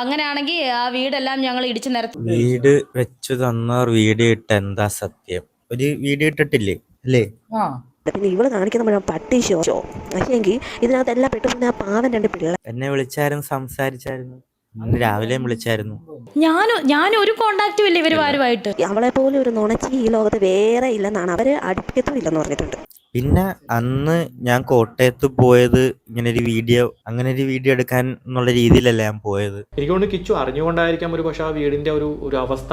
അങ്ങനെയാണെങ്കിൽ ആ വീടെല്ലാം ഞങ്ങൾ ഇടിച്ചു നിരത്തി. വീട് വെച്ചു തന്നവർ വീട് ഇട്ട എന്താ സത്യം? ഒരു വീട് ഇട്ടിട്ടില്ലേ? അല്ലേ? പിന്നെ ഇവൾ കാണിക്കുന്ന മുഴുവൻ പട്ടി ഷോ ഷോ പക്ഷേങ്കിൽ ഇതിനകത്ത് എല്ലാം പെട്ടു. ആ പാവൻ രണ്ട് പിള്ളേർ എന്നെ വിളിച്ചായിരുന്നു സംസാരിച്ചായിരുന്നു. രാവിലെയും വിളിച്ചായിരുന്നു. ഞാനും ഞാനും ഒരു കോണ്ടാക്റ്റും ഇല്ല ഇവർ ആരുമായിട്ട് അവളെ പോലെ ഒരു നുണച്ചി ഈ ലോകത്ത് വേറെ ഇല്ലെന്നാണ്. അവർ അടുപ്പിക്കത്തും ഇല്ലെന്ന് പറഞ്ഞിട്ടുണ്ട്. പിന്നെ അന്ന് ഞാൻ കോട്ടയത്ത് പോയത് ഇങ്ങനെ ഒരു വീഡിയോ അങ്ങനെ ഒരു വീഡിയോ എടുക്കാൻ എന്നുള്ള രീതിയിലല്ല ഞാൻ പോയത്. എനിക്ക് തോന്നുന്നു കിച്ചു അറിഞ്ഞുകൊണ്ടായിരിക്കാം ഒരു പക്ഷേ ആ വീടിന്റെ ഒരു ഒരു അവസ്ഥ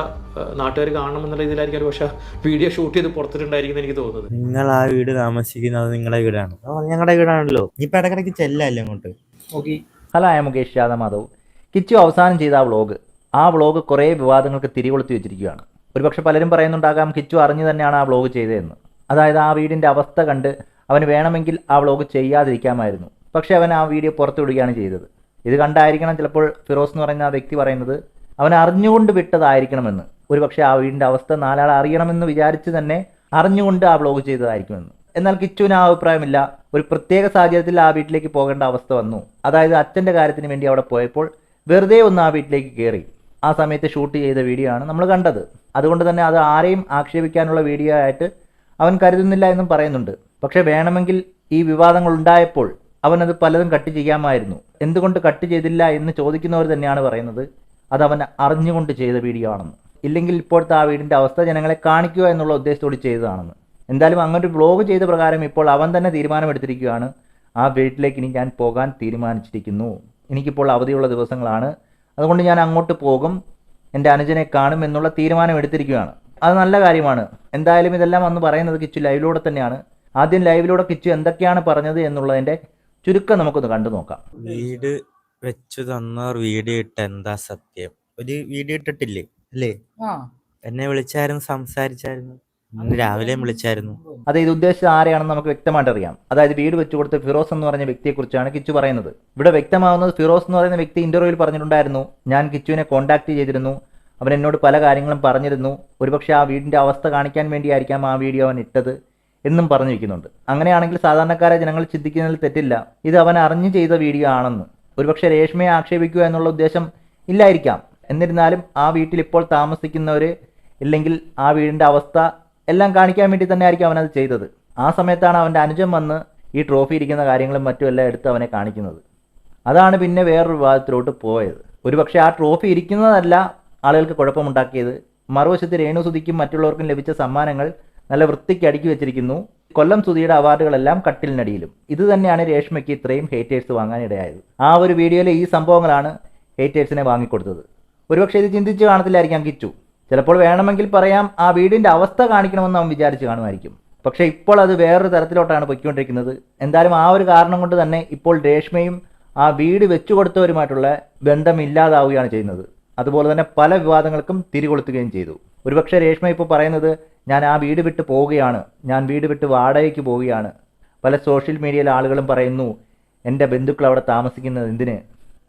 നാട്ടുകാർ കാണണം എന്നുള്ള രീതിയിലായിരിക്കും ഒരു പക്ഷേ വീഡിയോ ഷൂട്ട് ചെയ്ത് പുറത്തിട്ടുണ്ടായിരിക്കും എനിക്ക് തോന്നുന്നത്. നിങ്ങൾ ആ വീട് താമസിക്കുന്നത് നിങ്ങളുടെ വീടാണ്. ഞങ്ങളുടെ വീടാണല്ലോ. ഇപ്പൊ ഇടക്കിടക്ക് ചെല്ലല്ലേ അങ്ങോട്ട്? Okay. Hello I Mukesh Yadav Madhav Kichu അവസാനം ചെയ്ത ആ വ്ളോഗ് ആ വ്ളോഗ് കുറേ വിവാദങ്ങൾക്ക് തിരികൊളുത്തി വെച്ചിരിക്കുകയാണ്. ഒരുപക്ഷെ പലരും പറയുന്നുണ്ടാകാം കിച്ചു അറിഞ്ഞു തന്നെയാണ് ആ വ്ളോഗ് ചെയ്തതെന്ന്. അതായത് ആ വീടിന്റെ അവസ്ഥ കണ്ട് അവന് വേണമെങ്കിൽ ആ വ്ളോഗ് ചെയ്യാതിരിക്കാമായിരുന്നു. പക്ഷേ അവൻ ആ വീഡിയോ പുറത്തുവിടുകയാണ് ചെയ്തത്. ഇത് കണ്ടായിരിക്കണം ചിലപ്പോൾ ഫിറോസ് എന്ന് പറയുന്ന ആ വ്യക്തി പറയുന്നത് അവൻ അറിഞ്ഞുകൊണ്ട് വിട്ടതായിരിക്കണമെന്ന്. ഒരു പക്ഷേ ആ വീടിന്റെ അവസ്ഥ നാലാൾ അറിയണമെന്ന് വിചാരിച്ച് തന്നെ അറിഞ്ഞുകൊണ്ട് ആ വ്ളോഗ് ചെയ്തതായിരിക്കുമെന്ന്. എന്നാൽ കിച്ചുവിന് ആ അഭിപ്രായമില്ല. ഒരു പ്രത്യേക സാഹചര്യത്തിൽ ആ വീട്ടിലേക്ക് പോകേണ്ട അവസ്ഥ വന്നു. അതായത് അച്ഛന്റെ കാര്യത്തിന് വേണ്ടി അവിടെ പോയപ്പോൾ വെറുതെ ഒന്ന് ആ വീട്ടിലേക്ക് കയറി ആ സമയത്ത് ഷൂട്ട് ചെയ്ത വീഡിയോ ആണ് നമ്മൾ കണ്ടത്. അതുകൊണ്ട് തന്നെ അത് ആരെയും ആക്ഷേപിക്കാനുള്ള വീഡിയോ ആയിട്ട് അവൻ കരുതുന്നില്ല എന്നും പറയുന്നുണ്ട്. പക്ഷേ വേണമെങ്കിൽ ഈ വിവാദങ്ങൾ ഉണ്ടായപ്പോൾ അവനത് പലതും കട്ട് ചെയ്യാമായിരുന്നു. എന്തുകൊണ്ട് കട്ട് ചെയ്തില്ല എന്ന് ചോദിക്കുന്നവർ തന്നെയാണ് പറയുന്നത്. അത് അവൻ അറിഞ്ഞുകൊണ്ട് ചെയ്ത വീഡിയോ ആണെന്ന്. ഇല്ലെങ്കിൽ ഇപ്പോഴത്തെ ആ വീടിന്റെ അവസ്ഥ ജനങ്ങളെ കാണിക്കുക എന്നുള്ള ഉദ്ദേശത്തോട് ചെയ്തതാണെന്ന്. എന്തായാലും അങ്ങനെ ഒരു വ്ലോഗ് ചെയ്ത പ്രകാരം ഇപ്പോൾ അവൻ തന്നെ തീരുമാനമെടുത്തിരിക്കുകയാണ്. ആ വീട്ടിലേക്ക് ഇനി ഞാൻ പോകാൻ തീരുമാനിച്ചിരിക്കുന്നു. എനിക്കിപ്പോൾ അവധിയുള്ള ദിവസങ്ങളാണ്. അതുകൊണ്ട് ഞാൻ അങ്ങോട്ട് പോകും. എന്റെ അനുജനെ കാണും എന്നുള്ള തീരുമാനം എടുത്തിരിക്കുകയാണ് അത് നല്ല കാര്യമാണ്. എന്തായാലും ഇതെല്ലാം അന്ന് പറയുന്നത് കിച്ചു ലൈവിലൂടെ തന്നെയാണ്. ആദ്യം ലൈവിലൂടെ കിച്ചു എന്തൊക്കെയാണ് പറഞ്ഞത് എന്നുള്ളതിന്റെ ചുരുക്കം നമുക്കൊന്ന് കണ്ടു നോക്കാം. വീട് വെച്ചു തന്നവർ വീഡിയോ ഇട്ട എന്താ സത്യം? ഒരു വീഡിയോ ഇട്ടിട്ടില്ലേ? അല്ലേ? എന്നെ വിളിച്ചായിരുന്നു സംസാരിച്ചായിരുന്നു. രാവിലെ വിളിച്ചായിരുന്നു. അത് ഇത് ഉദ്ദേശിച്ചത് ആരെയാണെന്ന് നമുക്ക് വ്യക്തമായിട്ട് അറിയാം. അതായത് വീട് വെച്ചു കൊടുത്ത ഫിറോസ് എന്ന് പറഞ്ഞ വ്യക്തിയെക്കുറിച്ചാണ് കിച്ചു പറയുന്നത്. ഇവിടെ വ്യക്തമാവുന്നത് ഫിറോസ് എന്ന് പറയുന്ന വ്യക്തി ഇന്റർവ്യൂവിൽ പറഞ്ഞിട്ടുണ്ടായിരുന്നു. ഞാൻ കിച്ചുവിനെ കോൺടാക്ട് ചെയ്തിരുന്നു. അവൻ എന്നോട് പല കാര്യങ്ങളും പറഞ്ഞിരുന്നു. ഒരുപക്ഷെ ആ വീടിന്റെ അവസ്ഥ കാണിക്കാൻ വേണ്ടിയായിരിക്കാം ആ വീഡിയോ അവൻ ഇട്ടത് എന്നും പറഞ്ഞു വയ്ക്കുന്നുണ്ട് അങ്ങനെയാണെങ്കിൽ സാധാരണക്കാരെ ജനങ്ങൾ ചിന്തിക്കുന്നതിൽ തെറ്റില്ല. ഇത് അവൻ അറിഞ്ഞു ചെയ്ത വീഡിയോ ആണെന്ന്. ഒരുപക്ഷെ രേഷ്മയെ ആക്ഷേപിക്കുക എന്നുള്ള ഉദ്ദേശം ഇല്ലായിരിക്കാം. എന്നിരുന്നാലും ആ വീട്ടിൽ ഇപ്പോൾ താമസിക്കുന്നവർ ഇല്ലെങ്കിൽ ആ വീടിന്റെ അവസ്ഥ എല്ലാം കാണിക്കാൻ വേണ്ടി തന്നെ ആയിരിക്കും അവനത് ചെയ്തത്. ആ സമയത്താണ് അവന്റെ അനുജൻ വന്ന് ഈ ട്രോഫി ഇരിക്കുന്ന കാര്യങ്ങളും മറ്റും എല്ലാം എടുത്ത് അവനെ കാണിക്കുന്നത്. അതാണ് പിന്നെ വേറൊരു വിവാദത്തിലോട്ട് പോയത്. ഒരുപക്ഷെ ആ ട്രോഫി ഇരിക്കുന്നതല്ല ആളുകൾക്ക് കുഴപ്പമുണ്ടാക്കിയത്. മറുവശത്ത് രേണു സുധിക്കും മറ്റുള്ളവർക്കും ലഭിച്ച സമ്മാനങ്ങൾ നല്ല വൃത്തിക്ക് അടുക്കി വെച്ചിരിക്കുന്നു. കൊല്ലം സുധിയുടെ അവാർഡുകളെല്ലാം കട്ടിലിനടിയിലും. ഇത് തന്നെയാണ് രേഷ്മയ്ക്ക് ഇത്രയും ഹേറ്റേഴ്സ് വാങ്ങാനിടയായത്. ആ ഒരു വീഡിയോയിലെ ഈ സംഭവങ്ങളാണ് ഹേറ്റേഴ്സിനെ വാങ്ങിക്കൊടുത്തത്. ഒരുപക്ഷെ ഇത് ചിന്തിച്ച് കാണത്തില്ലായിരിക്കാം കിച്ചു. ചിലപ്പോൾ വേണമെങ്കിൽ പറയാം ആ വീടിന്റെ അവസ്ഥ കാണിക്കണമെന്ന് അവൻ വിചാരിച്ച് കാണുമായിരിക്കും. പക്ഷേ ഇപ്പോൾ അത് വേറൊരു തരത്തിലോട്ടാണ് പൊയ്ക്കൊണ്ടിരിക്കുന്നത്. എന്തായാലും ആ ഒരു കാരണം കൊണ്ട് തന്നെ ഇപ്പോൾ രേഷ്മയും ആ വീട് വെച്ചു കൊടുത്തവരുമായിട്ടുള്ള ബന്ധം ഇല്ലാതാവുകയാണ് ചെയ്യുന്നത്. അതുപോലെ തന്നെ പല വിവാദങ്ങൾക്കും തിരികൊളുത്തുകയും ചെയ്തു. ഒരുപക്ഷെ രേഷ്മ ഇപ്പോൾ പറയുന്നത് ഞാൻ ആ വീട് വിട്ട് പോവുകയാണ്. ഞാൻ വീട് വിട്ട് വാടകയ്ക്ക് പോവുകയാണ്. പല സോഷ്യൽ മീഡിയയിലെ ആളുകളും പറയുന്നു എന്റെ ബന്ധുക്കൾ അവിടെ താമസിക്കുന്നത് എന്തിന്?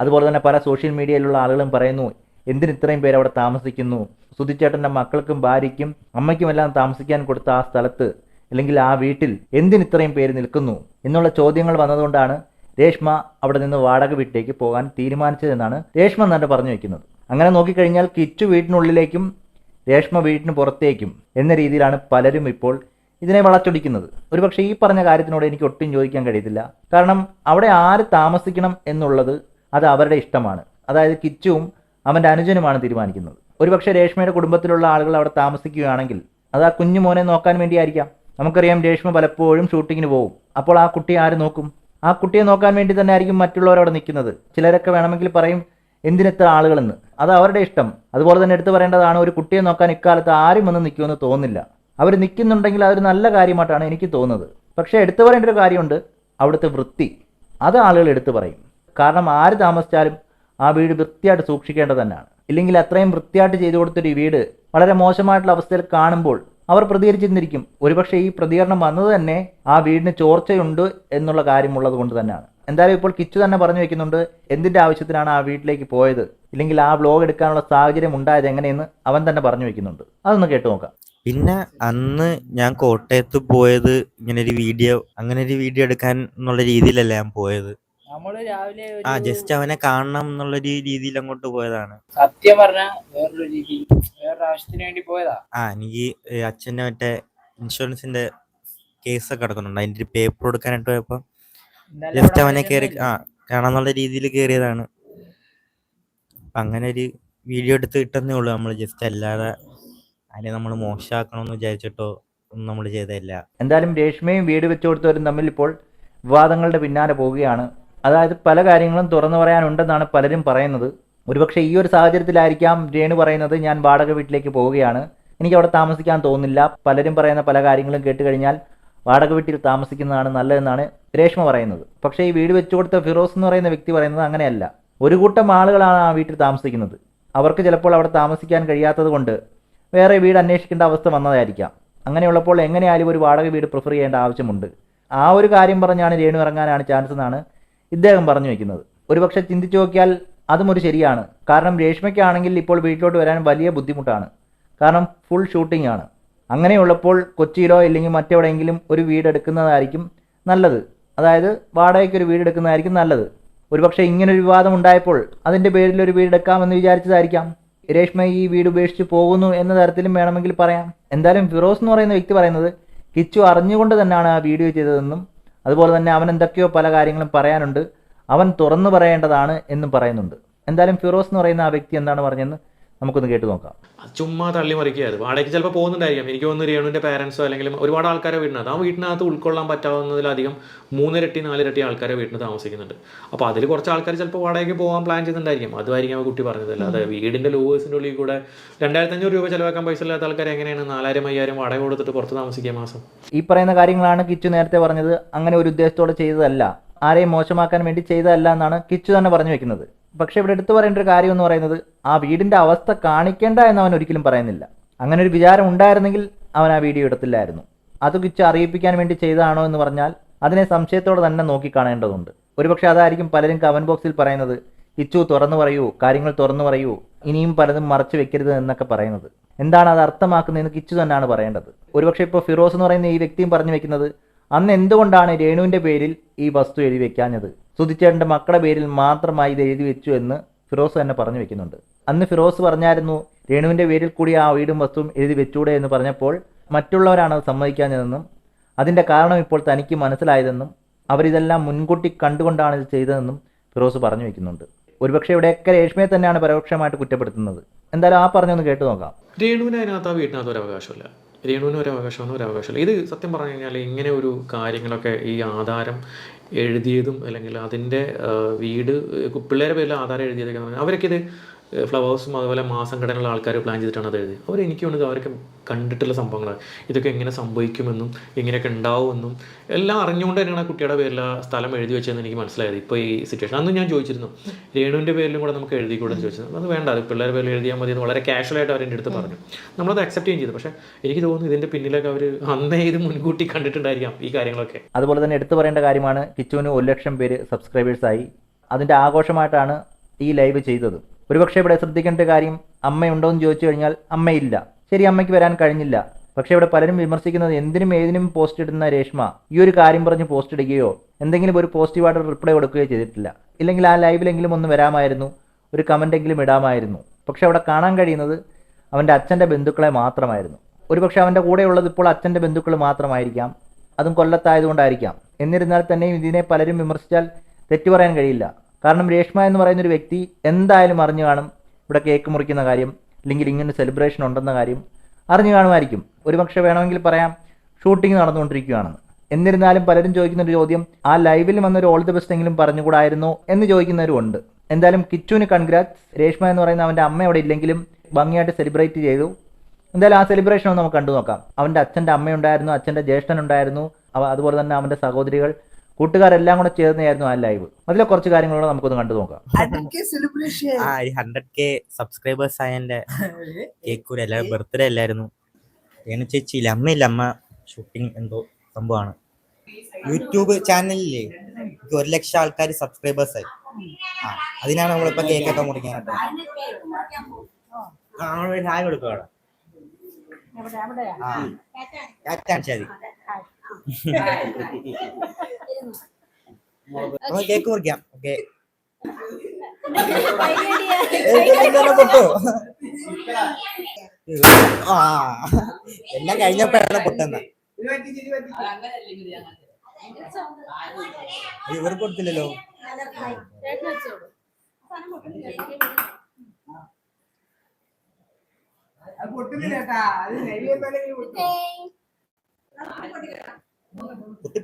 അതുപോലെ തന്നെ പല സോഷ്യൽ മീഡിയയിലുള്ള ആളുകളും പറയുന്നു എന്തിന് ഇത്രയും പേര് അവിടെ താമസിക്കുന്നു? സുധിച്ചേട്ടന്റെ മക്കൾക്കും ഭാര്യയ്ക്കും അമ്മയ്ക്കുമെല്ലാം താമസിക്കാൻ കൊടുത്ത ആ സ്ഥലത്ത് അല്ലെങ്കിൽ ആ വീട്ടിൽ എന്തിന് ഇത്രയും പേര് നിൽക്കുന്നു? എന്നുള്ള ചോദ്യങ്ങൾ വന്നതുകൊണ്ടാണ് രേഷ്മ അവിടെ നിന്ന് വാടക വീട്ടിലേക്ക് പോകാൻ തീരുമാനിച്ചതെന്നാണ് രേഷ്മ തന്നെ പറഞ്ഞു വെക്കുന്നത്. അങ്ങനെ നോക്കിക്കഴിഞ്ഞാൽ കിച്ചു വീട്ടിനുള്ളിലേക്കും രേഷ്മ വീട്ടിന് പുറത്തേക്കും എന്ന രീതിയിലാണ് പലരും ഇപ്പോൾ ഇതിനെ വളച്ചൊടിക്കുന്നത്. ഒരുപക്ഷെ ഈ പറഞ്ഞ കാര്യത്തിനോട് എനിക്ക് ഒട്ടും ചോദിക്കാൻ കഴിയത്തില്ല. കാരണം അവിടെ ആര് താമസിക്കണം എന്നുള്ളത് അത് അവരുടെ ഇഷ്ടമാണ്. അതായത് കിച്ചുവും അവന്റെ അനുജനുമാണ് തീരുമാനിക്കുന്നത്. ഒരുപക്ഷെ രേഷ്മയുടെ കുടുംബത്തിലുള്ള ആളുകൾ അവിടെ താമസിക്കുകയാണെങ്കിൽ അത് ആ കുഞ്ഞു മോനെ നോക്കാൻ വേണ്ടിയായിരിക്കാം. നമുക്കറിയാം രേഷ്മ പലപ്പോഴും ഷൂട്ടിങ്ങിന് പോകും. അപ്പോൾ ആ കുട്ടി ആര് നോക്കും? ആ കുട്ടിയെ നോക്കാൻ വേണ്ടി തന്നെ ആയിരിക്കും മറ്റുള്ളവർ അവിടെ നിൽക്കുന്നത്. ചിലരൊക്കെ വേണമെങ്കിൽ പറയും എന്തിനെത്ര ആളുകളെന്ന്? അത് അവരുടെ ഇഷ്ടം. അതുപോലെ തന്നെ എടുത്തു പറയേണ്ടതാണ് ഒരു കുട്ടിയെ നോക്കാൻ ഇക്കാലത്ത് ആരും വന്ന് നിൽക്കുമെന്ന് തോന്നുന്നില്ല. അവർ നിൽക്കുന്നുണ്ടെങ്കിൽ അതൊരു നല്ല കാര്യമായിട്ടാണ് എനിക്ക് തോന്നുന്നത്. പക്ഷേ എടുത്തു പറയേണ്ട ഒരു കാര്യമുണ്ട്. അവിടുത്തെ വൃത്തി. അത് ആളുകൾ എടുത്തു പറയും. കാരണം ആര് താമസിച്ചാലും ആ വീട് വൃത്തിയായിട്ട് സൂക്ഷിക്കേണ്ടത് തന്നെയാണ്. ഇല്ലെങ്കിൽ അത്രയും വൃത്തിയായിട്ട് ചെയ്തു കൊടുത്തൊരു വീട് വളരെ മോശമായിട്ടുള്ള അവസ്ഥയിൽ കാണുമ്പോൾ അവർ പ്രതികരിച്ചിരുന്നിരിക്കും. ഒരുപക്ഷെ ഈ പ്രതികരണം വന്നത് തന്നെ ആ വീടിന് ചോർച്ചയുണ്ട് എന്നുള്ള കാര്യമുള്ളത് കൊണ്ട് തന്നെയാണ്. എന്തായാലും ഇപ്പോൾ കിച്ചു തന്നെ പറഞ്ഞു വെക്കുന്നുണ്ട് എന്തിന്റെ ആവശ്യത്തിനാണ് ആ വീട്ടിലേക്ക് പോയത്? ഇല്ലെങ്കിൽ ആ വ്ലോഗ് എടുക്കാനുള്ള സാഹചര്യം ഉണ്ടായത് എങ്ങനെയെന്ന് അവൻ തന്നെ പറഞ്ഞു വെക്കുന്നുണ്ട്. അതൊന്ന് കേട്ടു നോക്കാം. പിന്നെ അന്ന് ഞാൻ കോട്ടയത്ത് പോയത് ഇങ്ങനെ ഒരു വീഡിയോ അങ്ങനെ ഒരു വീഡിയോ എടുക്കാൻ എന്നുള്ള രീതിയിലല്ല ഞാൻ പോയത്. നമ്മൾ രാവിലെ ആ ജസ്റ്റ് അവനെ കാണണം എന്നുള്ള ഒരു രീതിയിൽ അങ്ങോട്ട് പോയതാണ്. സത്യം പറഞ്ഞ വേറൊരു രീതി വേറൊരു ആവശ്യത്തിന് വേണ്ടി പോയതാ. ആ എനിക്ക് ഏ, അച്ഛന്റെ മറ്റേ ഇൻഷുറൻസിന്റെ കേസൊക്കെ കിടക്കുന്നുണ്ട് അതിന്റെ ഒരു പേപ്പർ കൊടുക്കാനായിട്ട് പോയപ്പോ ഇന്നലെ ജസ്റ്റ് അവിടെ അവനെ കയറി ആ ആ കാണാന്നുള്ള രീതിയിൽ കയറിയതാണ് അപ്പൊ അങ്ങനെ ഒരു വീഡിയോ എടുത്ത് കിട്ടുന്നേ ഉള്ളൂ നമ്മൾ ജസ്റ്റ് അല്ലാതെ അതിനെ നമ്മൾ മോശമാക്കണമെന്ന് വിചാരിച്ചിട്ടോ ഒന്നും നമ്മൾ ചെയ്തതല്ല. എന്തായാലും രേഷ്മയും വീട് വെച്ചു കൊടുത്തവരും തമ്മിൽ ഇപ്പോൾ വിവാദങ്ങളുടെ പിന്നാലെ പോവുകയാണ്. അതായത് പല കാര്യങ്ങളും തുറന്നു പറയാനുണ്ടെന്നാണ് പലരും പറയുന്നത്. ഒരുപക്ഷെ ഈ ഒരു സാഹചര്യത്തിലായിരിക്കാം രേണു പറയുന്നത് ഞാൻ വാടക വീട്ടിലേക്ക് പോവുകയാണ്. എനിക്ക് അവിടെ താമസിക്കാൻ തോന്നുന്നില്ല. പലരും പറയുന്ന പല കാര്യങ്ങളും കേട്ട് കഴിഞ്ഞാൽ വാടക വീട്ടിൽ താമസിക്കുന്നതാണ് നല്ലതെന്നാണ് രേഷ്മ പറയുന്നത്. പക്ഷേ ഈ വീട് വെച്ചു കൊടുത്ത ഫിറോസ് എന്ന് പറയുന്ന വ്യക്തി പറയുന്നത് അങ്ങനെയല്ല. ഒരു കൂട്ടം ആളുകളാണ് ആ വീട്ടിൽ താമസിക്കുന്നത്. അവർക്ക് ചിലപ്പോൾ അവിടെ താമസിക്കാൻ കഴിയാത്തത് കൊണ്ട് വേറെ വീട് അന്വേഷിക്കേണ്ട അവസ്ഥ വന്നതായിരിക്കാം. അങ്ങനെയുള്ളപ്പോൾ എങ്ങനെയായാലും ഒരു വാടക വീട് പ്രിഫർ ചെയ്യേണ്ട ആവശ്യമുണ്ട്. ആ ഒരു കാര്യം പറഞ്ഞാണ് രേണു ഇറങ്ങാനാണ് ചാൻസ് എന്നാണ് ഇദ്ദേഹം പറഞ്ഞു വെക്കുന്നത്. ഒരുപക്ഷെ ചിന്തിച്ചു നോക്കിയാൽ അതും ഒരു ശരിയാണ്. കാരണം രേഷ്മയ്ക്കാണെങ്കിൽ ഇപ്പോൾ വീട്ടിലോട്ട് വരാൻ വലിയ ബുദ്ധിമുട്ടാണ്. കാരണം ഫുൾ ഷൂട്ടിംഗ് ആണ്. അങ്ങനെയുള്ളപ്പോൾ കൊച്ചിയിലോ ഇല്ലെങ്കിൽ മറ്റെവിടെയെങ്കിലും ഒരു വീടെടുക്കുന്നതായിരിക്കും നല്ലത്. അതായത് വാടകയ്ക്ക് ഒരു വീടെടുക്കുന്നതായിരിക്കും നല്ലത്. ഒരുപക്ഷെ ഇങ്ങനൊരു വിവാദം ഉണ്ടായപ്പോൾ അതിന്റെ പേരിൽ ഒരു വീടെടുക്കാമെന്ന് വിചാരിച്ചതായിരിക്കാം. രേഷ്മ ഈ വീട് ഉപേക്ഷിച്ച് പോകുന്നു എന്ന തരത്തിലും വേണമെങ്കിൽ പറയാം. എന്തായാലും ഫിറോസ് എന്ന് പറയുന്ന വ്യക്തി പറയുന്നത് കിച്ചു അറിഞ്ഞുകൊണ്ട് തന്നെയാണ് ആ വീഡിയോ ചെയ്തതെന്നും അതുപോലെ തന്നെ അവൻ എന്തൊക്കെയോ പല കാര്യങ്ങളും പറയാനുണ്ട്. അവൻ തുറന്നു പറയേണ്ടതാണ് എന്നും പറയുന്നുണ്ട്. എന്തായാലും ഫിറോസ് എന്ന് പറയുന്ന ആ വ്യക്തി എന്താണ് പറഞ്ഞതെന്ന് നമുക്കൊന്ന് കേട്ട് നോക്കാം. ചുമ്മാ തള്ളി അത്. വാടകയ്ക്ക് ചിലപ്പോൾ പോകുന്നുണ്ടായിരിക്കും. എനിക്ക് തോന്നുന്നു രേണുവിന്റെ പാരൻസോ അല്ലെങ്കിൽ ഒരുപാട് ആൾക്കാരെ വീടിനകത്ത് ആ വീട്ടിനകത്ത് ഉൾക്കൊള്ളാൻ പറ്റാവുന്നതിലധികം മൂന്നിരട്ടി നാലിരട്ടി ആൾക്കാരെ വീട്ടിൽ താമസിക്കുന്നുണ്ട്. അപ്പോൾ അതിൽ കുറച്ച് ആൾക്കാർ ചിലപ്പോൾ വാടകയ്ക്ക് പോകാൻ പ്ലാൻ ചെയ്തിട്ടുണ്ടായിരിക്കും അതുമായിരിക്കും ആ കുട്ടി പറഞ്ഞത്. അല്ലാതെ വീടിന്റെ ലോവേഴ്സിന്റെ ഉള്ളിൽ കൂടെ രണ്ടായിരത്തി അഞ്ഞൂറ് രൂപ ചിലവാക്കാൻ പൈസ ഇല്ലാത്ത ആൾക്കാർ എങ്ങനെയാണ് നാലായിരം അയ്യായിരം വാടക കൊടുത്തിട്ട് പുറത്ത് താമസിക്കുക മാസം? ഈ പറയുന്ന കാര്യങ്ങളാണ് കിച്ചു നേരത്തെ പറഞ്ഞത്. അങ്ങനെ ഒരു ഉദ്ദേശത്തോടെ ചെയ്തതല്ല. ആരെയും മോശമാക്കാൻ വേണ്ടി ചെയ്തതല്ല എന്നാണ് കിച്ചു തന്നെ പറഞ്ഞു വെക്കുന്നത്. പക്ഷെ ഇവിടെ എടുത്തു പറയേണ്ട ഒരു കാര്യം എന്ന് പറയുന്നത് ആ വീടിന്റെ അവസ്ഥ കാണിക്കേണ്ട എന്ന് അവൻ ഒരിക്കലും പറയുന്നില്ല. അങ്ങനെ ഒരു വിചാരം ഉണ്ടായിരുന്നെങ്കിൽ അവൻ ആ വീഡിയോ എടുത്തില്ലായിരുന്നു. അത് കിച്ചു അറിയിപ്പിക്കാൻ വേണ്ടി ചെയ്തതാണോ എന്ന് പറഞ്ഞാൽ അതിനെ സംശയത്തോടെ തന്നെ നോക്കിക്കാണേണ്ടതുണ്ട് ഒരുപക്ഷെ അതായിരിക്കും പലരും കമന്റ് ബോക്സിൽ പറയുന്നത് കിച്ചു തുറന്നു പറയൂ കാര്യങ്ങൾ തുറന്നു പറയൂ ഇനിയും പലതും മറച്ചു വെക്കരുത് എന്നൊക്കെ പറയുന്നത്. എന്താണ് അത് അർത്ഥമാക്കുന്നതെന്ന് കിച്ചു തന്നെയാണ് പറയേണ്ടത്. ഒരുപക്ഷെ ഇപ്പോൾ ഫിറോസ് എന്ന് പറയുന്ന ഈ വ്യക്തിയും പറഞ്ഞു വെക്കുന്നത് അന്ന് എന്തുകൊണ്ടാണ് രേണുവിന്റെ പേരിൽ ഈ വസ്തു എഴുതി വെക്കാഞ്ഞത്? സുധിച്ചേട്ടന്റെ മക്കളുടെ പേരിൽ മാത്രമായി ഇത് എഴുതി വെച്ചു എന്ന് ഫിറോസ് തന്നെ പറഞ്ഞു വെക്കുന്നുണ്ട്. അന്ന് ഫിറോസ് പറഞ്ഞായിരുന്നു രേണുവിന്റെ പേരിൽ കൂടി ആ വീടും വസ്തുവും എഴുതി വെച്ചൂടെ എന്ന് പറഞ്ഞപ്പോൾ മറ്റുള്ളവരാണ് അത് സമ്മതിക്കാഞ്ഞതെന്നും അതിന്റെ കാരണം ഇപ്പോൾ തനിക്ക് മനസ്സിലായതെന്നും അവരിതെല്ലാം മുൻകൂട്ടി കണ്ടുകൊണ്ടാണ് ഇത് ചെയ്തതെന്നും ഫിറോസ് പറഞ്ഞു വെക്കുന്നുണ്ട്. ഒരുപക്ഷെ ഇവിടെയൊക്കെ രേഷ്മയെ തന്നെയാണ് പരോക്ഷമായിട്ട് കുറ്റപ്പെടുത്തുന്നത്. എന്തായാലും ആ പറഞ്ഞൊന്ന് കേട്ടു നോക്കാം. രേണുവിന് അതിനകത്ത് ആ വീട്ടിനകത്ത് ഒരു അവകാശമില്ല. രേണുവിന് ഒരു അവകാശമാണ് ഒരു അവകാശമില്ല. ഇത് സത്യം പറഞ്ഞു കഴിഞ്ഞാൽ ഇങ്ങനെ ഒരു കാര്യങ്ങളൊക്കെ ഈ ആധാരം എഴുതിയതും അല്ലെങ്കിൽ അതിന്റെ വീട് പിള്ളേരെ പേരിൽ ആധാരം എഴുതിയതൊക്കെ അവരൊക്കെ ഇത് ഫ്ലവേഴ്സും അതുപോലെ മാസം കടനുള്ള ആൾക്കാർ പ്ലാൻ ചെയ്തിട്ടാണ് അത് എഴുതിയത്. അവർ എനിക്ക് വേണ്ടത് അവരൊക്കെ കണ്ടിട്ടുള്ള സംഭവങ്ങളാണ്. ഇതൊക്കെ എങ്ങനെ സംഭവിക്കുമെന്നും ഇങ്ങനെയൊക്കെ ഉണ്ടാവുമെന്നും എല്ലാം അറിഞ്ഞുകൊണ്ട് തന്നെയാണ് ആ കുട്ടിയുടെ പേരിൽ ആ സ്ഥലം എഴുതി വെച്ചതെന്ന് എനിക്ക് മനസ്സിലായത്. ഇപ്പോൾ ഈ സിറ്റുവേഷൻ അന്ന് ഞാൻ ചോദിച്ചിരുന്നു രേണുവിന്റെ പേരിലും കൂടെ നമുക്ക് എഴുതി എന്ന് ചോദിച്ചത് അത് വേണ്ട അത് പിള്ളേരുടെ പേരിൽ എഴുതിയാൽ മതി എന്ന് വളരെ കാഷ്വലായിട്ട് അവരെന്റെ അടുത്ത് പറഞ്ഞു. നമ്മളത് അക്സെപ്റ്റ് ചെയ്യും ചെയ്തു. പക്ഷേ എനിക്ക് തോന്നുന്നു ഇതിന്റെ പിന്നിലൊക്കെ അവർ അന്നേ ഇത് മുൻകൂട്ടി കണ്ടിട്ടുണ്ടായിരിക്കാം ഈ കാര്യങ്ങളൊക്കെ. അതുപോലെ തന്നെ എടുത്തു പറയേണ്ട കാര്യമാണ് കിച്ചുവിന് ഒരു ലക്ഷം പേര് സബ്സ്ക്രൈബേഴ്സായി അതിന്റെ ആഘോഷമായിട്ടാണ് ഈ ലൈവ് ചെയ്തത്. ഒരുപക്ഷെ ഇവിടെ ശ്രദ്ധിക്കേണ്ട കാര്യം അമ്മയുണ്ടോ എന്ന് ചോദിച്ചു കഴിഞ്ഞാൽ അമ്മയില്ല. ശരി അമ്മയ്ക്ക് വരാൻ കഴിഞ്ഞില്ല. പക്ഷേ ഇവിടെ പലരും വിമർശിക്കുന്നത് എന്തിനും ഏതിനും പോസ്റ്റ് ഇടുന്ന രേഷ്മ. ഈ ഒരു കാര്യം പറഞ്ഞ് പോസ്റ്റ് ഇടുകയോ എന്തെങ്കിലും ഒരു പോസിറ്റീവായിട്ട് റിപ്ലൈ കൊടുക്കുകയോ ചെയ്തിട്ടില്ല. ഇല്ലെങ്കിൽ ആ ലൈവിലെങ്കിലും ഒന്ന് വരാമായിരുന്നു. ഒരു കമന്റ് എങ്കിലും ഇടാമായിരുന്നു. പക്ഷെ അവിടെ കാണാൻ കഴിയുന്നത് അവന്റെ അച്ഛന്റെ ബന്ധുക്കളെ മാത്രമായിരുന്നു. ഒരുപക്ഷെ അവന്റെ കൂടെയുള്ളത് ഇപ്പോൾ അച്ഛന്റെ ബന്ധുക്കൾ മാത്രമായിരിക്കാം. അതും കൊല്ലത്തായതുകൊണ്ടായിരിക്കാം. എന്നിരുന്നാൽ തന്നെയും ഇതിനെ പലരും വിമർശിച്ചാൽ തെറ്റു പറയാൻ കഴിയില്ല. കാരണം രേഷ്മ എന്ന് പറയുന്ന ഒരു വ്യക്തി എന്തായാലും അറിഞ്ഞു കാണും ഇവിടെ കേക്ക് മുറിക്കുന്ന കാര്യം അല്ലെങ്കിൽ ഇങ്ങനെ സെലിബ്രേഷൻ ഉണ്ടെന്ന കാര്യം അറിഞ്ഞു കാണുമായിരിക്കും. ഒരുപക്ഷെ വേണമെങ്കിൽ പറയാം ഷൂട്ടിംഗ് നടന്നുകൊണ്ടിരിക്കുകയാണെന്ന്. എന്നിരുന്നാലും പലരും ചോദിക്കുന്ന ഒരു ചോദ്യം ആ ലൈവിൽ വന്നൊരു ഓൾ ദി ബെസ്റ്റ് എങ്കിലും പറഞ്ഞുകൂടായിരുന്നോ എന്ന് ചോദിക്കുന്നവരും ഉണ്ട്. എന്തായാലും കിച്ചുവിന് കൺഗ്രാറ്റ്സ് രേഷ്മ എന്ന് പറയുന്ന അവന്റെ അമ്മ അവിടെ ഇല്ലെങ്കിലും ഭംഗിയായിട്ട് സെലിബ്രേറ്റ് ചെയ്തു. എന്തായാലും ആ സെലിബ്രേഷൻ ഒന്ന് നമുക്ക് കണ്ടു നോക്കാം അവന്റെ അച്ഛന്റെ അമ്മയുണ്ടായിരുന്നു അച്ഛന്റെ അവ അതുപോലെ തന്നെ അവന്റെ സഹോദരികൾ. കൂട്ടുകാരെല്ലാം കൂടെ ചേർന്നായിരുന്നു ആ ലൈവ് അതിലെ കുറച്ച് കാര്യങ്ങളൂടെ നമുക്കൊന്ന് കണ്ടു നോക്കാം ഹൺഡ്രഡ് കെ സബ്സ്ക്രൈബേഴ്സ് ആയതിന്റെ കേക്ക് എല്ലാവരും ബർത്ത്ഡേ അല്ലായിരുന്നു രേണു ചേച്ചിയില്ല അമ്മയില്ല അമ്മ ഷൂട്ടിംഗ് എന്തോ സംഭവമാണ് യൂട്യൂബ് ചാനലില്ലേ എനിക്ക് ഒരു ലക്ഷം ആൾക്കാർ സബ്സ്ക്രൈബേഴ്സ് ആയി ആ അതിനാണ് നമ്മളിപ്പോ കേക്കൊക്കെ മുറിക്കാനായിട്ട് നമ്മളൊരു ഹായ് കൊടുക്കുക ആ കാണിച്ചാൽ മതി കേക്ക് മുറിക്കാം. ഓക്കെ. ആ എല്ലാം കഴിഞ്ഞപ്പോഴാണ് പൊട്ടുന്ന ഇവർക്ക് കൊടുത്തില്ലല്ലോ. കുത്തി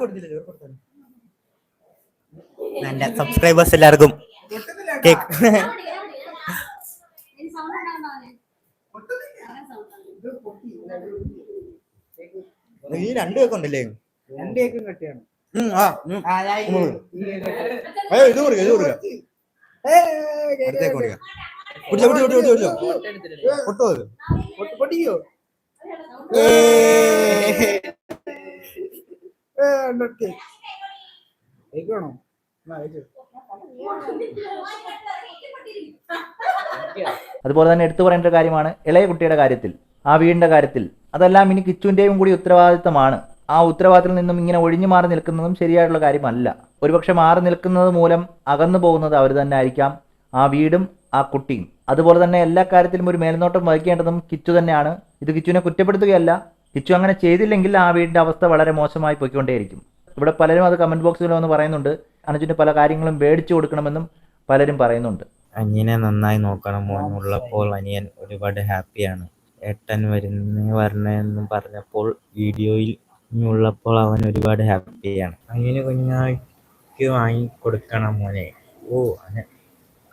കൊടുത്തല്ലോ എന്റെ സബ്സ്ക്രൈബേഴ്സ് എല്ലാവർക്കും. കേക്ക്. നീ രണ്ട് കേക്ക് ഉണ്ടല്ലേ? രണ്ട് കേക്കും കട്ടിയാണ്. ഇത് കൊടുക്ക ഇത് കൊടുക്ക. അടുത്തേക്ക് കൊടുക്ക. കുടിച്ചോ കുടിച്ചോ കുടിച്ചോ പൊട്ടോ പൊട്ടിക്കോ അതുപോലെ തന്നെ എടുത്തു പറയേണ്ട കാര്യമാണ് ഇളയ കുട്ടിയുടെ കാര്യത്തിൽ ആ വീടിന്റെ കാര്യത്തിൽ. അതെല്ലാം ഇനി കിച്ചുവിന്റെയും കൂടി ഉത്തരവാദിത്തമാണ്. ആ ഉത്തരവാദിത്തത്തിൽ നിന്നും ഇങ്ങനെ ഒഴിഞ്ഞു മാറി നിൽക്കുന്നതും ശരിയായിട്ടുള്ള കാര്യമല്ല. ഒരുപക്ഷെ മാറി നിൽക്കുന്നത് മൂലം അകന്നു പോകുന്നത് അവർ തന്നെ ആയിരിക്കാം. ആ വീടും ആ കുട്ടിയും. അതുപോലെ തന്നെ എല്ലാ കാര്യത്തിലും ഒരു മേൽനോട്ടം വഹിക്കേണ്ടതും കിച്ചു തന്നെയാണ്. ഇത് കിച്ചുവിനെ കുറ്റപ്പെടുത്തുകയല്ല. കിച്ചു അങ്ങനെ ചെയ്തില്ലെങ്കിൽ ആ വീടിന്റെ അവസ്ഥ വളരെ മോശമായി പോയിക്കൊണ്ടേയിരിക്കും. ഇവിടെ പലരും അത് കമന്റ് ബോക്സിൽ വന്ന് പറയുന്നുണ്ട്. അനുജിന് പല കാര്യങ്ങളും മേടിച്ചു കൊടുക്കണമെന്നും പലരും പറയുന്നുണ്ട്. അനിയനെ നന്നായി നോക്കണം. മോനുള്ളപ്പോൾ അനിയൻ ഒരുപാട് ഹാപ്പിയാണ്. ഏട്ടൻ വരുന്ന വരണെന്നും പറഞ്ഞപ്പോൾ വീഡിയോയിൽ ഉള്ളപ്പോൾ അവൻ ഒരുപാട് ഹാപ്പിയാണ്. അനിയന് കുഞ്ഞാക്ക് വാങ്ങിക്കൊടുക്കണം മോനെ. ഓ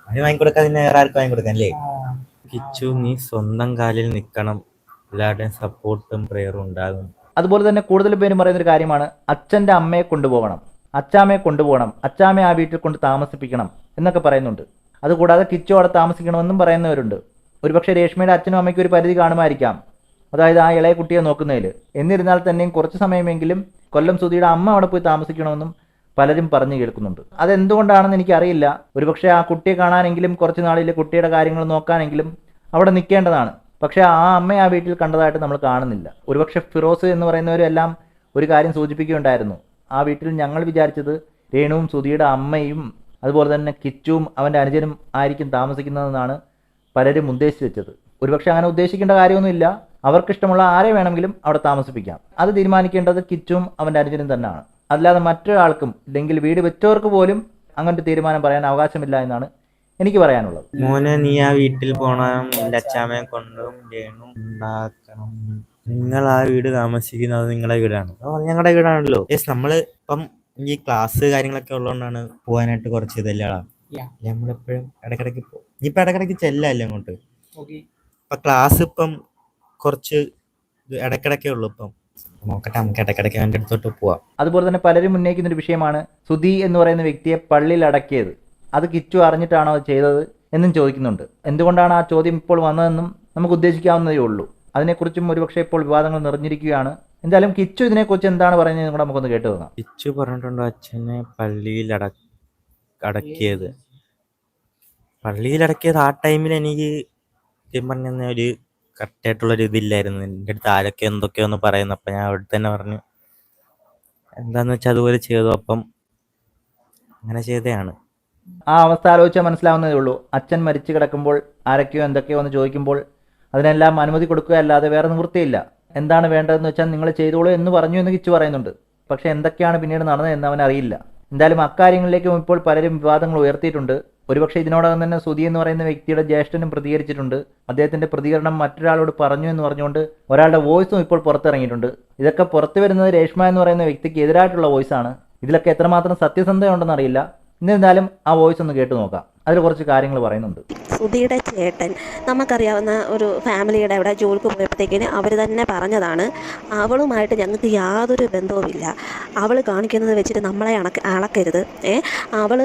അവന് വാങ്ങിക്കൊടുക്കാൻ വേറെ ആർക്കും വാങ്ങിക്കൊടുക്കാൻ അല്ലേ? കിച്ചു നീ സ്വന്തം കാലിൽ നിൽക്കണം. എല്ലാവരുടെയും സപ്പോർട്ടും പ്രെയറും ഉണ്ടാകും. അതുപോലെ തന്നെ കൂടുതൽ പേരും പറയുന്ന ഒരു കാര്യമാണ് അച്ഛന്റെ അമ്മയെ കൊണ്ടുപോകണം. അച്ചാമ്മയെ കൊണ്ടുപോകണം. അച്ചാമ്മയെ ആ വീട്ടിൽ കൊണ്ട് താമസിപ്പിക്കണം എന്നൊക്കെ പറയുന്നുണ്ട്. അതുകൂടാതെ കിച്ചു അവിടെ താമസിക്കണമെന്നും പറയുന്നവരുണ്ട്. ഒരുപക്ഷെ രേഷ്മയുടെ അച്ഛനും അമ്മയ്ക്കും ഒരു പരിധി കാണുമായിരിക്കാം. അതായത് ആ ഇളയ കുട്ടിയെ നോക്കുന്നതിൽ. എന്നിരുന്നാൽ തന്നെയും കുറച്ച് സമയമെങ്കിലും കൊല്ലം സുധിയുടെ അമ്മ അവിടെ പോയി താമസിക്കണമെന്നും പലരും പറഞ്ഞു കേൾക്കുന്നുണ്ട്. അതെന്തുകൊണ്ടാണെന്ന് എനിക്കറിയില്ല. ഒരുപക്ഷെ ആ കുട്ടിയെ കാണാനെങ്കിലും കുറച്ച് നാളിൽ കുട്ടിയുടെ കാര്യങ്ങൾ നോക്കാനെങ്കിലും അവിടെ നിൽക്കേണ്ടതാണ്. പക്ഷേ ആ അമ്മയെ ആ വീട്ടിൽ കണ്ടതായിട്ട് നമ്മൾ കാണുന്നില്ല. ഒരുപക്ഷെ ഫിറോസ് എന്ന് പറയുന്നവരെല്ലാം ഒരു കാര്യം സൂചിപ്പിക്കുകയുണ്ടായിരുന്നു. ആ വീട്ടിൽ ഞങ്ങൾ വിചാരിച്ചത് രേണുവും സുധിയുടെ അമ്മയും അതുപോലെ തന്നെ കിച്ചുവും അവന്റെ അനുജനും ആയിരിക്കും താമസിക്കുന്നതെന്നാണ് പലരും ഉദ്ദേശിച്ചു വെച്ചത്. ഒരുപക്ഷെ അങ്ങനെ ഉദ്ദേശിക്കേണ്ട കാര്യമൊന്നുമില്ല. അവർക്കിഷ്ടമുള്ള ആരെ വേണമെങ്കിലും അവിടെ താമസിപ്പിക്കാം. അത് തീരുമാനിക്കേണ്ടത് കിച്ചും അവന്റെ അനുജനും തന്നെയാണ്. അല്ലാതെ മറ്റൊരാൾക്കും ഇല്ലെങ്കിൽ വീട് വെച്ചവർക്ക് പോലും അങ്ങനത്തെ തീരുമാനം പറയാൻ അവകാശമില്ല എന്നാണ് എനിക്ക് പറയാനുള്ളത്. മോനെ നീ ആ വീട്ടിൽ പോണം എന്റെ അച്ചാമ്മയെ കൊണ്ടും ഉണ്ടാക്കണം. നിങ്ങൾ ആ വീട് താമസിക്കുന്നത് നിങ്ങളുടെ വീടാണ്. ഞങ്ങളുടെ വീടാണല്ലോ. യെസ് നമ്മൾ ഇപ്പം ഈ ക്ലാസ് കാര്യങ്ങളൊക്കെ ഉള്ളതുകൊണ്ടാണ് പോകാനായിട്ട് കുറച്ച് ഇതല്ലാളാണ്. നമ്മളെപ്പോഴും ഇടക്കിടക്ക് പോകും ഇപ്പൊ ഇടക്കിടക്ക് ചെല്ലല്ലേ അങ്ങോട്ട്? ഓക്കെ ഇപ്പൊ ക്ലാസ് ഇപ്പം കുറച്ച് ഇടക്കിടക്കേ ഉള്ളൂ ഇപ്പം. നോക്കട്ടെ നമുക്ക് ഇടക്കിടക്ക് അവന്റെ അടുത്തോട്ട് പോവാം. അതുപോലെ തന്നെ പലരും ഉന്നയിക്കുന്ന ഒരു വിഷയമാണ് സുധി എന്ന് പറയുന്ന വ്യക്തിയെ പള്ളിയിൽ അടക്കിയത്. അത് കിച്ചു അറിഞ്ഞിട്ടാണോ ചെയ്തത് എന്നും ചോദിക്കുന്നുണ്ട്. എന്തുകൊണ്ടാണ് ആ ചോദ്യം ഇപ്പോൾ വന്നതെന്നും നമുക്ക് ഉദ്ദേശിക്കാവുന്നതേ ഉള്ളൂ. അതിനെക്കുറിച്ചും ഒരുപക്ഷെ ഇപ്പോൾ വിവാദങ്ങൾ നിറഞ്ഞിരിക്കുകയാണ്. എന്തായാലും കിച്ചു ഇതിനെക്കുറിച്ച് എന്താണ് പറയുന്നത് കൂടെ നമുക്കൊന്ന് കേട്ടു നോക്കാം. കിച്ചു പറഞ്ഞിട്ടുണ്ടോ അച്ഛനെ പള്ളിയിൽ അട അടക്കിയത്. പള്ളിയിൽ അടക്കിയത് ആ ടൈമിൽ എനിക്ക് പറഞ്ഞ ഒരു കറക്റ്റായിട്ടുള്ളൊരു ഇതില്ലായിരുന്നു. എന്റെ അടുത്ത് ആരൊക്കെ എന്തൊക്കെയൊന്ന് പറയുന്നു അപ്പം ഞാൻ അവിടെ തന്നെ പറഞ്ഞു. എന്താന്ന് വെച്ചാൽ അതുപോലെ ചെയ്തു. അപ്പം അങ്ങനെ ചെയ്തതാണ്. ആ അവസ്ഥ ആലോചിച്ചാൽ മനസ്സിലാവുന്നതേ ഉള്ളൂ. അച്ഛൻ മരിച്ചു കിടക്കുമ്പോൾ ആരൊക്കെയോ എന്തൊക്കെയോ എന്ന് ചോദിക്കുമ്പോൾ അതിനെല്ലാം അനുമതി കൊടുക്കുകയല്ലാതെ വേറെ നിവൃത്തിയില്ല. എന്താണ് വേണ്ടതെന്ന് വെച്ചാൽ നിങ്ങൾ ചെയ്തോളൂ എന്ന് പറഞ്ഞു എന്ന് കിച്ചു പറയുന്നുണ്ട്. പക്ഷേ എന്തൊക്കെയാണ് പിന്നീട് നടന്നത് എന്ന് അവൻ അറിയില്ല. എന്തായാലും അക്കാര്യങ്ങളിലേക്കും ഇപ്പോൾ പലരും വിവാദങ്ങൾ ഉയർത്തിയിട്ടുണ്ട്. ഒരുപക്ഷെ ഇതിനോടകം തന്നെ സുധി എന്ന് പറയുന്ന വ്യക്തിയുടെ ജ്യേഷ്ഠനും പ്രതികരിച്ചിട്ടുണ്ട്. അദ്ദേഹത്തിന്റെ പ്രതികരണം മറ്റൊരാളോട് പറഞ്ഞു എന്ന് പറഞ്ഞുകൊണ്ട് ഒരാളുടെ വോയിസും ഇപ്പോൾ പുറത്തിറങ്ങിയിട്ടുണ്ട്. ഇതൊക്കെ പുറത്തു വരുന്നത് രേഷ്മ എന്ന് പറയുന്ന വ്യക്തിക്ക് എതിരായിട്ടുള്ള വോയിസാണ്. ഇതിലൊക്കെ എത്രമാത്രം സത്യസന്ധത അറിയില്ല എന്നിരുന്നാലും ആ വോയിസ് ഒന്ന് കേട്ട് നോക്കാം. അതിൽ കുറച്ച് കാര്യങ്ങൾ പറയുന്നുണ്ട്. സുധിയുടെ ചേട്ടൻ നമുക്കറിയാവുന്ന ഒരു ഫാമിലിയുടെ അവിടെ ജോലിക്ക് പോയപ്പോഴത്തേക്കിന് അവർ തന്നെ പറഞ്ഞതാണ് അവളുമായിട്ട് ഞങ്ങൾക്ക് യാതൊരു ബന്ധവുമില്ല. അവൾ കാണിക്കുന്നത് വെച്ചിട്ട് നമ്മളെ അണക്ക അളക്കരുത് ഏ അവൾ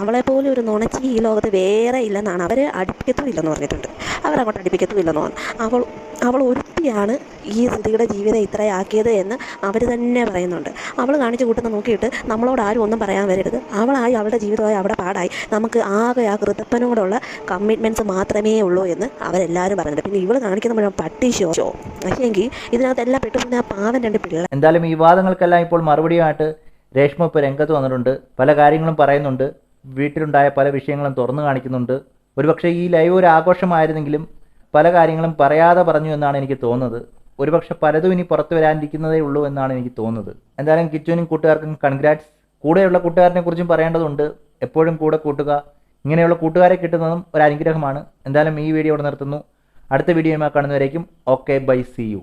അവളെപ്പോലെ ഒരു നുണച്ചി ഈ ലോകത്ത് വേറെ ഇല്ലെന്നാണ്. അവർ അടുപ്പിക്കത്തുമില്ലെന്ന് പറഞ്ഞിട്ടുണ്ട്. അവരങ്ങോട്ട് അടുപ്പിക്കത്തുമില്ലെന്ന് പറഞ്ഞു. അവൾ അവൾ ഒരുത്തിയാണ് ഈ സ്ത്രീയുടെ ജീവിതം ഇത്രയാക്കിയത് എന്ന് അവർ തന്നെ പറയുന്നുണ്ട്. അവൾ കാണിച്ചു കൂട്ടുന്ന നോക്കിയിട്ട് നമ്മളോട് ആരും ഒന്നും പറയാൻ വരരുത്. അവളായി അവളുടെ ജീവിതമായി അവിടെ പാടായി. നമുക്ക് ആകെ ആ കൃതപ്പനോടുള്ള കമ്മിറ്റ്മെന്റ്സ് മാത്രമേ ഉള്ളൂ എന്ന് അവരെല്ലാവരും പറയുന്നുണ്ട്. പിന്നെ ഇവൾ കാണിക്കുന്ന മുഴുവൻ പട്ടി ഷോ പക്ഷേങ്കിൽ ഇതിനകത്തെല്ലാം പെട്ടെന്ന് ആ പാവൻ രണ്ട് പിള്ളേർ എന്തായാലും ഈ വിവാദങ്ങൾക്കെല്ലാം ഇപ്പോൾ മറുപടിയായിട്ട് രേഷ്മ ഇപ്പോൾ രംഗത്ത് വന്നിട്ടുണ്ട്. പല കാര്യങ്ങളും പറയുന്നുണ്ട്. വീട്ടിലുണ്ടായ പല വിഷയങ്ങളും തുറന്നു കാണിക്കുന്നുണ്ട്. ഒരുപക്ഷെ ഈ ലൈവ് ഒരു ആഘോഷമായിരുന്നെങ്കിലും പല കാര്യങ്ങളും പറയാതെ പറഞ്ഞു എന്നാണ് എനിക്ക് തോന്നുന്നത്. ഒരുപക്ഷെ പലതും ഇനി പുറത്തു വരാനിരിക്കുന്നതേ ഉള്ളൂ എന്നാണ് എനിക്ക് തോന്നുന്നത്. എന്തായാലും കിച്ചുവിനും കൂട്ടുകാർക്കും കൺഗ്രാറ്റ്സ് കൂടെയുള്ള കൂട്ടുകാരനെ കുറിച്ചും പറയേണ്ടതുണ്ട്. എപ്പോഴും കൂടെ കൂട്ടുക. ഇങ്ങനെയുള്ള കൂട്ടുകാരെ കിട്ടുന്നതും ഒരു അനുഗ്രഹമാണ്. എന്തായാലും ഈ വീഡിയോ ഇവിടെ നിർത്തുന്നു. അടുത്ത വീഡിയോയുമായി കാണുന്നവരേക്കും ഓക്കെ ബൈ സി യു.